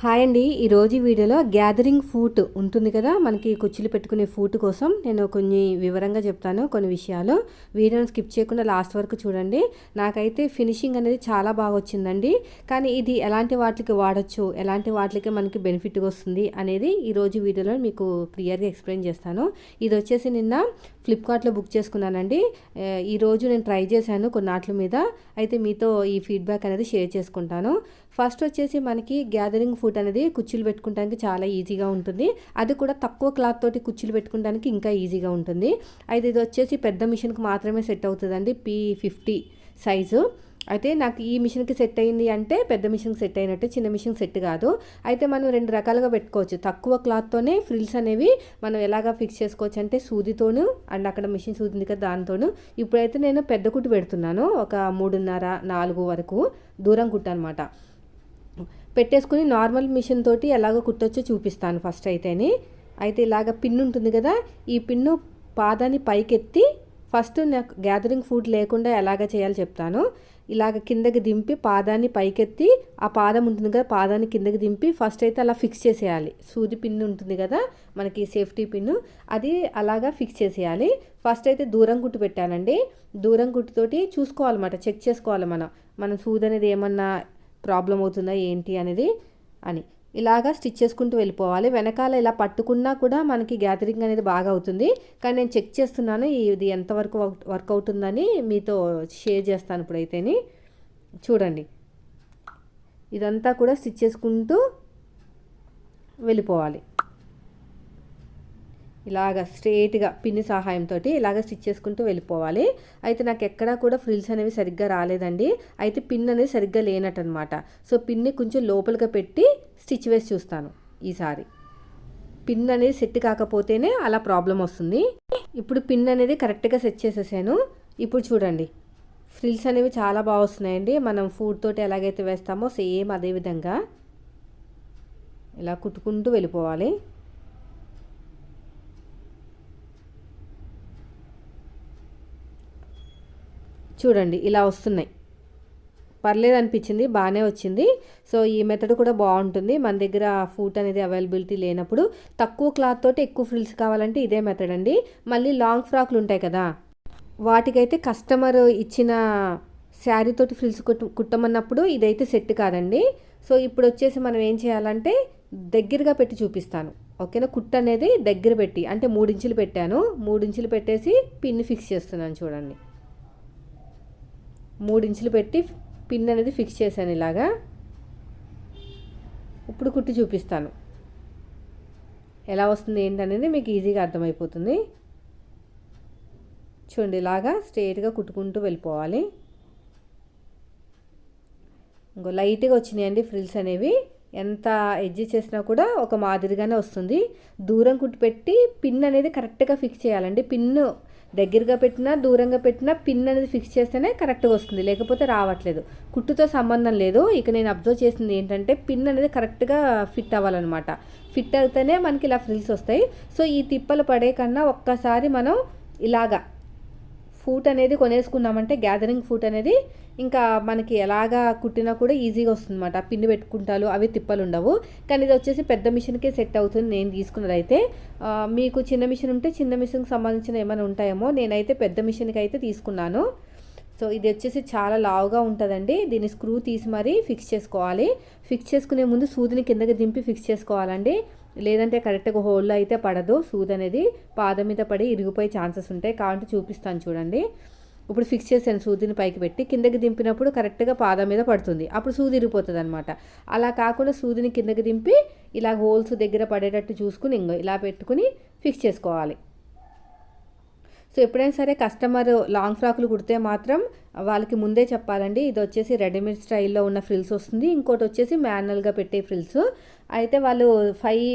Hi అండి. ఈరోజు వీడియోలో గ్యాదరింగ్ ఫూట్ ఉంటుంది కదా మనకి కుర్చీలు పెట్టుకునే ఫూట్ కోసం నేను కొన్ని వివరంగా చెప్తాను కొన్ని విషయాలు. వీడియోని స్కిప్ చేయకుండా లాస్ట్ వరకు చూడండి. నాకైతే ఫినిషింగ్ అనేది చాలా బాగా వచ్చిందండి. కానీ ఇది ఎలాంటి వాటికి వాడచ్చు ఎలాంటి వాటికి మనకి బెనిఫిట్ వస్తుంది అనేది ఈరోజు వీడియోలో మీకు క్లియర్గా ఎక్స్ప్లెయిన్ చేస్తాను. ఇది వచ్చేసి నిన్న ఫ్లిప్కార్ట్లో బుక్ చేసుకున్నానండి. ఈరోజు నేను ట్రై చేశాను కొన్ని మీద. అయితే మీతో ఈ ఫీడ్బ్యాక్ అనేది షేర్ చేసుకుంటాను. ఫస్ట్ వచ్చేసి మనకి గ్యాదరింగ్ ఫుడ్ అనేది కుర్చీలు పెట్టుకోవడానికి చాలా ఈజీగా ఉంటుంది. అది కూడా తక్కువ క్లాత్ తోటి కుర్చీలు పెట్టుకోవడానికి ఇంకా ఈజీగా ఉంటుంది. అయితే ఇది వచ్చేసి పెద్ద మిషన్కి మాత్రమే సెట్ అవుతుందండి పీ ఫిఫ్టీ సైజు అయితే నాకు ఈ మిషన్కి సెట్ అయింది అంటే పెద్ద మిషన్కి సెట్ అయినట్టు చిన్న మిషన్ సెట్ కాదు. అయితే మనం రెండు రకాలుగా పెట్టుకోవచ్చు. తక్కువ క్లాత్తోనే ఫ్రిల్స్ అనేవి మనం ఎలాగా ఫిక్స్ చేసుకోవచ్చు అంటే సూదితోను అండ్ అక్కడ మిషన్ సూది ఉంది కదా దానితోను. ఇప్పుడైతే నేను పెద్ద కుట్టు పెడుతున్నాను. ఒక మూడున్నర నాలుగు వరకు దూరం కుట్టు అనమాట పెట్టేసుకుని నార్మల్ మిషన్ తోటి ఎలాగో కుట్టొచ్చో చూపిస్తాను ఫస్ట్ అయితేని. అయితే ఇలాగ పిన్ ఉంటుంది కదా ఈ పిన్ను పాదాన్ని పైకెత్తి ఫస్ట్ నాకు గ్యాదరింగ్ ఫుడ్ లేకుండా ఎలాగ చేయాలో చెప్తాను. ఇలాగ కిందకి దింపి పాదాన్ని పైకెత్తి ఆ పాదం ఉంటుంది కదా పాదాన్ని కిందకి దింపి ఫస్ట్ అయితే అలా ఫిక్స్ చేసేయాలి. సూది పిన్ ఉంటుంది కదా మనకి సేఫ్టీ పిన్ అది అలాగా ఫిక్స్ చేసేయాలి. ఫస్ట్ అయితే దూరం కుట్టు పెట్టానండి. దూరం కుట్టుతోటి చూసుకోవాలన్నమాట చెక్ చేసుకోవాలి మనం. మనం సూది అనేది ఏమన్నా ప్రాబ్లం అవుతుందా ఏంటి అనేది అని. ఇలాగా స్టిచ్ చేసుకుంటూ వెళ్ళిపోవాలి. వెనకాల ఇలా పట్టుకున్నా కూడా మనకి గ్యాదరింగ్ అనేది బాగా అవుతుంది. కానీ నేను చెక్ చేస్తున్నాను ఇది ఎంతవరకు వర్క్ వర్క్ అవుతుందని మీతో షేర్ చేస్తాను ఇప్పుడైతేని. చూడండి. ఇదంతా కూడా స్టిచ్ చేసుకుంటూ వెళ్ళిపోవాలి. ఇలాగ స్ట్రేట్గా పిన్ని సహాయంతో ఇలాగ స్టిచ్ చేసుకుంటూ వెళ్ళిపోవాలి. అయితే నాకు ఎక్కడా కూడా ఫ్రిల్స్ అనేవి సరిగ్గా రాలేదండి. అయితే పిన్ అనేది సరిగ్గా లేనట్టు అనమాట సో పిన్ని కొంచెం లోపలిగా పెట్టి స్టిచ్ వేసి చూస్తాను ఈసారి. పిన్ అనేది సెట్ కాకపోతేనే అలా ప్రాబ్లం వస్తుంది. ఇప్పుడు పిన్ అనేది కరెక్ట్గా సెట్ చేసేసాను. ఇప్పుడు చూడండి. ఫ్రిల్స్ అనేవి చాలా బాగా వస్తున్నాయండి. మనం ఫుడ్ తోటి ఎలాగైతే వేస్తామో సేమ్ అదే విధంగా ఇలా కుట్టుకుంటూ వెళ్ళిపోవాలి. చూడండి ఇలా వస్తున్నాయి. పర్లేదు అనిపించింది బాగానే వచ్చింది. సో ఈ మెథడ్ కూడా బాగుంటుంది. మన దగ్గర ఫూట్ అనేది అవైలబిలిటీ లేనప్పుడు తక్కువ క్లాత్ తోటి ఎక్కువ ఫ్రిల్స్ కావాలంటే ఇదే మెథడ్ అండి. మళ్ళీ లాంగ్ ఫ్రాక్లు ఉంటాయి కదా వాటికైతే కస్టమర్ ఇచ్చిన శారీ తోటి ఫ్రిల్స్ కుట్ట కుట్టమన్నప్పుడు ఇదైతే సెట్ కాదండి. సో ఇప్పుడు వచ్చేసి మనం ఏం చేయాలంటే దగ్గరగా పెట్టి చూపిస్తాను. ఓకేనా? కుట్ట అనేది దగ్గర పెట్టి అంటే మూడించులు పెట్టాను. మూడించులు పెట్టేసి పిన్ ఫిక్స్ చేస్తున్నాను చూడండి. ఇంచులు పెట్టి పిన్ అనేది ఫిక్స్ చేశాను ఇలాగా. ఇప్పుడు కుట్టి చూపిస్తాను. ఎలా వస్తుంది ఏంటనేది మీకు ఈజీగా అర్థమైపోతుంది. చూడండి ఇలాగా స్ట్రేట్గా కుట్టుకుంటూ వెళ్ళిపోవాలి. ఇంకో లైట్గా వచ్చినాయండి ఫ్రిల్స్ అనేవి. ఎంత ఎడ్జ్ చేసినా కూడా ఒక మాదిరిగానే వస్తుంది. దూరం కుట్టి పెట్టి పిన్ అనేది కరెక్ట్గా ఫిక్స్ చేయాలండి. పిన్ను దగ్గరగా పెట్టినా దూరంగా పెట్టినా పిన్ అనేది ఫిక్స్ చేస్తేనే కరెక్ట్గా వస్తుంది. లేకపోతే రావట్లేదు. కుట్టుతో సంబంధం లేదు. ఇక నేను అబ్జర్వ్ చేసింది ఏంటంటే పిన్ అనేది కరెక్ట్గా ఫిట్ అవ్వాలన్నమాట. ఫిట్ అవుతేనే మనకి ఇలా ఫ్రిల్స్ వస్తాయి. సో ఈ తిప్పలు పడే కన్నా ఒక్కసారి మనం ఇలాగా ఫూట్ అనేది కొనేసుకున్నామంటే గ్యాదరింగ్ ఫూట్ అనేది ఇంకా మనకి ఎలాగా కుట్టినా కూడా ఈజీగా వస్తుంది అనమాట పిండి పెట్టుకుంటాలు అవి తిప్పలు ఉండవు. కానీ ఇది వచ్చేసి పెద్ద మిషన్కే సెట్ అవుతుంది. నేను తీసుకున్నది అయితే మీకు చిన్న మిషన్ ఉంటే చిన్న మిషన్కి సంబంధించిన ఏమైనా ఉంటాయేమో నేనైతే పెద్ద మిషన్కి అయితే తీసుకున్నాను. సో ఇది వచ్చేసి చాలా లావుగా ఉంటుందండి. దీన్ని స్క్రూ తీసి మరీ ఫిక్స్ చేసుకోవాలి. ఫిక్స్ చేసుకునే ముందు సూదిని కిందకి దింపి ఫిక్స్ చేసుకోవాలండి. లేదంటే కరెక్ట్గా హోల్లో అయితే పడదు సూది అనేది పాదం మీద పడి ఇరిగిపోయే ఛాన్సెస్ ఉంటాయి. కాబట్టి చూపిస్తాను చూడండి. ఇప్పుడు ఫిక్స్ చేసాను సూదిని పైకి పెట్టి కిందకి దింపినప్పుడు కరెక్ట్గా పాదం మీద పడుతుంది. అప్పుడు సూది ఇరిగిపోతుంది అనమాట అలా కాకుండా సూదిని కిందకి దింపి ఇలా హోల్స్ దగ్గర పడేటట్టు చూసుకుని ఇంకో ఇలా పెట్టుకుని ఫిక్స్ చేసుకోవాలి. సో ఎప్పుడైనా సరే కస్టమర్ లాంగ్ ఫ్రాక్లు కుడితే మాత్రం వాళ్ళకి ముందే చెప్పాలండి ఇది వచ్చేసి రెడీమేడ్ స్టైల్లో ఉన్న ఫ్రిల్స్ వస్తుంది. ఇంకోటి వచ్చేసి మాన్యువల్గా పెట్టే ఫ్రిల్స్ అయితే వాళ్ళు ఫైవ్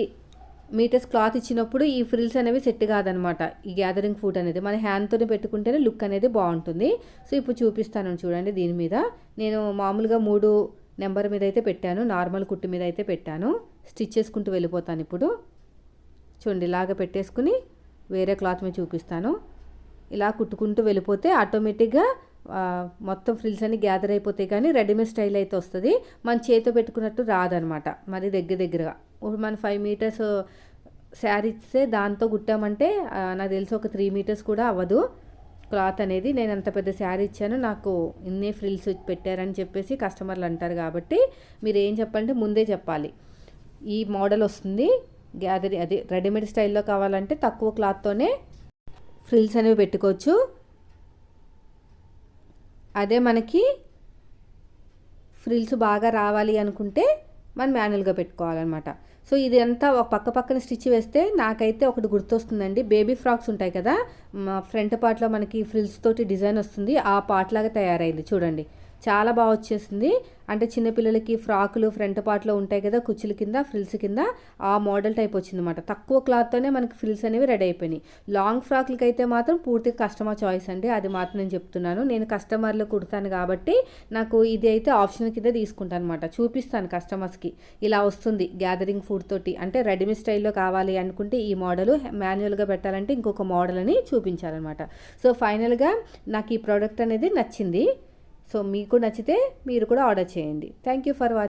మీటర్స్ క్లాత్ ఇచ్చినప్పుడు ఈ ఫ్రిల్స్ అనేవి సెట్ కాదనమాట. ఈ గ్యాదరింగ్ ఫుడ్ అనేది మన హ్యాండ్తోనే పెట్టుకుంటేనే లుక్ అనేది బాగుంటుంది. సో ఇప్పుడు చూపిస్తాను చూడండి దీని మీద. నేను మామూలుగా మూడు నెంబర్ మీద అయితే పెట్టాను. నార్మల్ కుట్టు మీద అయితే పెట్టాను. స్టిచ్ చేసుకుంటూ వెళ్ళిపోతాను ఇప్పుడు. చూడండి ఇలాగ పెట్టేసుకుని వేరే క్లాత్ మీద చూపిస్తాను. ఇలా కుట్టుకుంటూ వెళ్ళిపోతే ఆటోమేటిక్గా మొత్తం ఫ్రిల్స్ అన్ని గ్యాదర్ అయిపోతాయి కానీ రెడీమేడ్ స్టైల్ అయితే వస్తుంది. మన చేతితో పెట్టుకున్నట్టు రాదనమాట. మరి దగ్గర దగ్గరగా. మన ఫైవ్ మీటర్స్ శారీ ఇస్తే దాంతో కుట్టామంటే నాకు తెలిసి ఒక త్రీ మీటర్స్ కూడా అవ్వదు. క్లాత్ అనేది నేను అంత పెద్ద శారీ ఇచ్చాను నాకు ఇన్నే ఫ్రిల్స్ పెట్టారని చెప్పేసి కస్టమర్లు అంటారు కాబట్టి మీరు ఏం చెప్పాలంటే ముందే చెప్పాలి. ఈ మోడల్ వస్తుంది. గ్యాదరి అదే రెడీమేడ్ స్టైల్లో కావాలంటే తక్కువ క్లాత్తోనే ఫ్రిల్స్ అనేవి పెట్టుకోవచ్చు. అదే మనకి ఫ్రిల్స్ బాగా రావాలి అనుకుంటే మనం మాన్యువల్గా పెట్టుకోవాలన్నమాట. సో ఇది అంతా ఒక పక్క పక్కన స్టిచ్ వేస్తే నాకైతే ఒకటి గుర్తొస్తుందండి. బేబీ ఫ్రాక్స్ ఉంటాయి కదా మా ఫ్రంట్ పార్ట్లో మనకి ఫ్రిల్స్ తోటి డిజైన్ వస్తుంది. ఆ పార్ట్ లాగా తయారైంది. చూడండి. చాలా బాగా వచ్చేసింది. అంటే చిన్నపిల్లలకి ఫ్రాకులు ఫ్రంట్ పార్ట్లో ఉంటాయి కదా కుచ్చుల కింద ఫ్రిల్స్ కింద ఆ మోడల్ టైప్ వచ్చిందన్నమాట. తక్కువ క్లాత్తోనే మనకి ఫ్రిల్స్ అనేవి రెడీ అయిపోయినాయి. లాంగ్ ఫ్రాక్లకి అయితే మాత్రం పూర్తిగా కస్టమర్ చాయిస్ అండి. అది మాత్రం నేను చెప్తున్నాను. నేను కస్టమర్లు కుడతాను కాబట్టి నాకు ఇది అయితే ఆప్షన్ కింద తీసుకుంటాను అనమాట చూపిస్తాను కస్టమర్స్కి. ఇలా వస్తుంది గ్యాదరింగ్ ఫుడ్ తోటి. అంటే రెడీమేడ్ స్టైల్లో కావాలి అనుకుంటే ఈ మోడల్ మాన్యువల్గా పెట్టాలంటే ఇంకొక మోడల్ అని చూపించాలన్నమాట సో ఫైనల్గా నాకు ఈ ప్రోడక్ట్ అనేది నచ్చింది. సో మీకు నచ్చితే మీరు కూడా ఆర్డర్ చేయండి. Thank you for watching